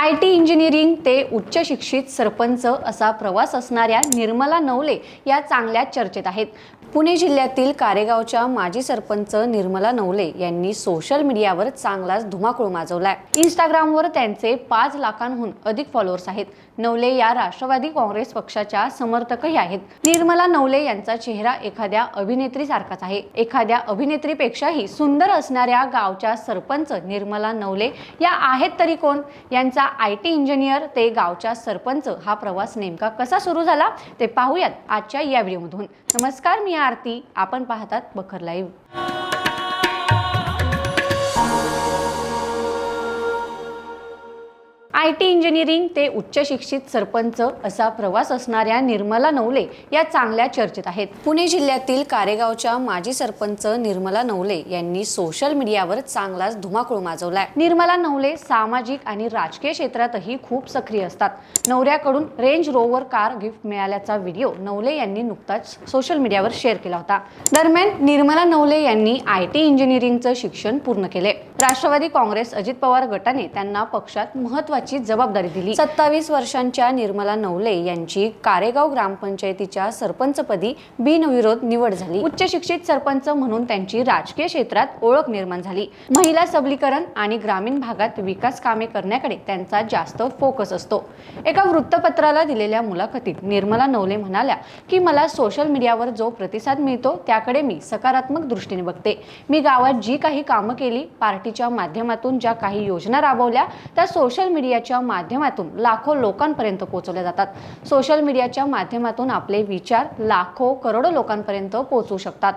I T engineering ते उच्च शिक्षित सरपंच असा प्रवास असणाऱ्या निर्मला नवले या चांगल्या चर्चेत आहेत. पुणे जिल्ह्यातील कारेगावच्या माजी सरपंच निर्मला नवले यांनी सोशल मीडियावर चांगलाच धुमाकूळ माजवलाय. इंस्टाग्रामवर त्यांचे पाच लाखांहून अधिक फॉलोअर्स आहेत. नवले या राष्ट्रवादी काँग्रेस पक्षाच्या समर्थकही आहेत. निर्मला नवले यांचा चेहरा एखाद्या अभिनेत्रीसारखाच आहे. एखाद्या अभिनेत्रीपेक्षाही सुंदर असणाऱ्या गावच्या सरपंच निर्मला नवले या आहेत तरी कोण? यांचा आय टी इंजिनियर ते गावच्या सरपंच हा प्रवास नेमका कसा सुरू झाला? ते पाहूयात आजच्या या व्हिडिओमधून. नमस्कार मी आरती आपण पाहतात बखर लाईव्ह आय टी इंजिनिअरिंग ते उच्च शिक्षित सरपंच असा प्रवास असणाऱ्या निर्मला नवले या चांगल्या चर्चेत आहेत. पुणे जिल्ह्यातील कारेगावच्या माजी सरपंच निर्मला नवले यांनी सोशल मीडियावर चांगलाच धुमाकूळ माजवलाय. निर्मला नवले सामाजिक आणि राजकीय क्षेत्रातही खूप सक्रिय असतात. नवऱ्याकडून रेंज रोवर कार गिफ्ट मिळाल्याचा व्हिडिओ नवले यांनी नुकताच सोशल मीडियावर शेअर केला होता. दरम्यान निर्मला नवले यांनी आय टी इंजिनिअरिंगचं शिक्षण पूर्ण केले. राष्ट्रवादी काँग्रेस अजित पवार गटाने त्यांना पक्षात महत्वाची जबाबदारी दिली. सत्तावीस वर्षांच्या निर्मला नवले यांची कारेगाव ग्रामपंचायतीच्या सरपंचपदी बिनविरोध निवड झाली. उच्च शिक्षित सरपंच म्हणून त्यांची राजकीय क्षेत्रात ओळख निर्माण झाली. महिला सबलीकरण आणि ग्रामीण भागात विकास कामे करण्याकडे त्यांचा जास्त फोकस असतो. एका वृत्तपत्राला दिलेल्या मुलाखतीत निर्मला नवले म्हणाल्या की मला सोशल मीडियावर जो प्रतिसाद मिळतो त्याकडे मी सकारात्मक दृष्टीने बघते. मी गावात जी काही कामं केली पार्टी पार्टीच्या माध्यमातून ज्या काही योजना राबवल्या त्या सोशल मीडियाच्या माध्यमातून लाखो लोकांपर्यंत पोहोचवल्या जातात. सोशल मीडियाच्या माध्यमातून आपले विचार लाखो करोडो लोकांपर्यंत पोहोचू शकतात.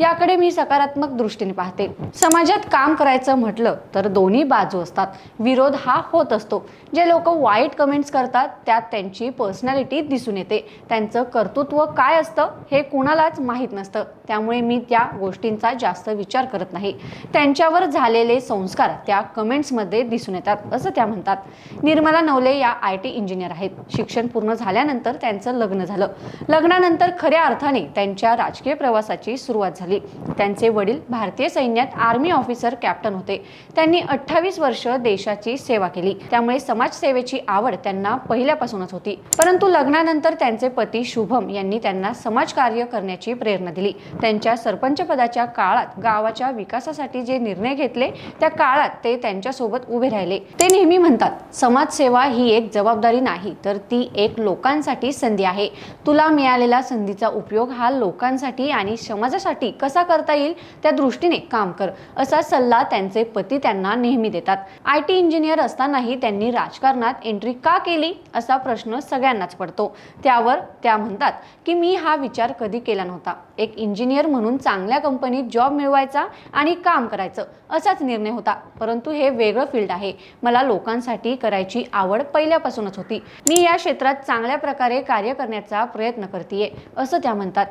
याकडे मी सकारात्मक दृष्टीने पाहते. समाजात काम करायचं म्हटलं तर दोन्ही बाजू असतात. विरोध हा होत असतो. जे लोक वाईट कमेंट्स करतात त्यात त्यांची पर्सनॅलिटी दिसून येते. त्यांचं कर्तृत्व काय असतं हे कुणालाच माहीत नसतं. त्यामुळे मी त्या गोष्टींचा जास्त विचार करत नाही. त्यांच्यावर झालेले संस्कार त्या कमेंट्समध्ये दिसून येतात असं त्या म्हणतात. निर्मला नवले या आय टी इंजिनियर आहेत. शिक्षण पूर्ण झाल्यानंतर त्यांचं लग्न झालं. लग्नानंतर खऱ्या अर्थाने त्यांच्या राजकीय प्रवासाची सुरुवात झाली. त्यांचे वडील भारतीय सैन्यात आर्मी ऑफिसर कॅप्टन होते. त्यांनी अठ्ठावीस वर्ष देशाची सेवा केली. त्यामुळे समाजसेवेची आवड त्यांना पहिल्यापासूनच होती. परंतु लग्नानंतर त्यांचे पती शुभम यांनी त्यांना समाजकार्य करण्याची प्रेरणा दिली. त्यांच्या सरपंच पदाच्या काळात गावाच्या विकासासाठी जे निर्णय घेतले त्या काळात ते त्यांच्यासोबत उभे राहिले. ते नेहमी म्हणतात समाजसेवा ही एक जबाबदारी नाही तर ती एक लोकांसाठी संधी आहे. तुला मिळालेला संधीचा उपयोग हा लोकांसाठी आणि समाजासाठी कसा करता येईल त्या दृष्टीने काम कर. असा सल्ला त्यांचे पती त्यांना नेहमी देतात. आय टी इंजिनियर असतानाही त्यांनी राजकारणात एंट्री का केली असा प्रश्न सगळ्यांनाच पडतो. त्यावर त्या म्हणतात की मी हा विचार कधी केला नव्हता. एक इंजिनियर म्हणून चांगल्या कंपनीत जॉब मिळवायचा आणि काम करायचं असाच निर्णय होता. परंतु हे वेगळं फील्ड आहे. मला लोकांसाठी करायची आवड पहिल्यापासूनच होती. मी या क्षेत्रात चांगल्या प्रकारे कार्य करण्याचा प्रयत्न करतेय असं त्या म्हणतात.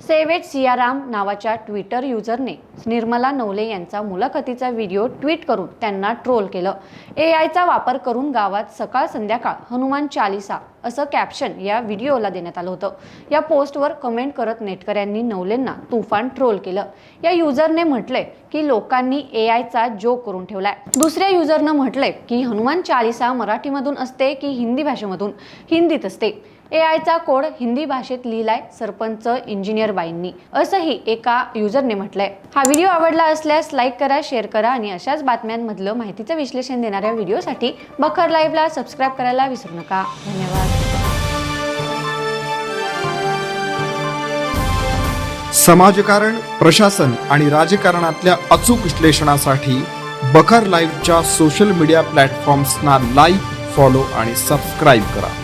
सेवेज सियाराम नावाच्या ट्विटर युजरने निर्मला नवले यांचा मुलाखतीचा व्हिडिओ ट्विट करून त्यांना ट्रोल केलं. ए आयचा वापर करून गावात सकाळ संध्याकाळ हनुमान चालिसा असं कॅप्शन या व्हिडिओला देण्यात आलं होतं. या पोस्टवर कमेंट करत नेटकऱ्यांनी नवलेंना तुफान ट्रोल केलं. या युजरने म्हटलंय की लोकांनी ए आयचा जोक करून ठेवलाय. दुसऱ्या युजरनं म्हटलंय की हनुमान चालिसा मराठीमधून असते की हिंदी भाषेमधून? हिंदीत असते. ए आयचा कोड हिंदी भाषेत लिहिलाय सरपंच इंजिनियर बाईंनी. असंही एका युजरने म्हटलंय. हा व्हिडिओ आवडला असल्यास लाईक करा शेअर करा आणि अशाच बातम्यांमधलं माहितीचं विश्लेषण देणाऱ्या व्हिडिओसाठी बखर लाईव्हला सबस्क्राईब करायला विसरू नका. धन्यवाद. समाजकारण प्रशासन आणि राजकारणातल्या अचूक विश्लेषणासाठी बखर लाईव्हच्या सोशल मीडिया प्लॅटफॉर्म्सना लाईक फॉलो आणि सबस्क्राईब करा.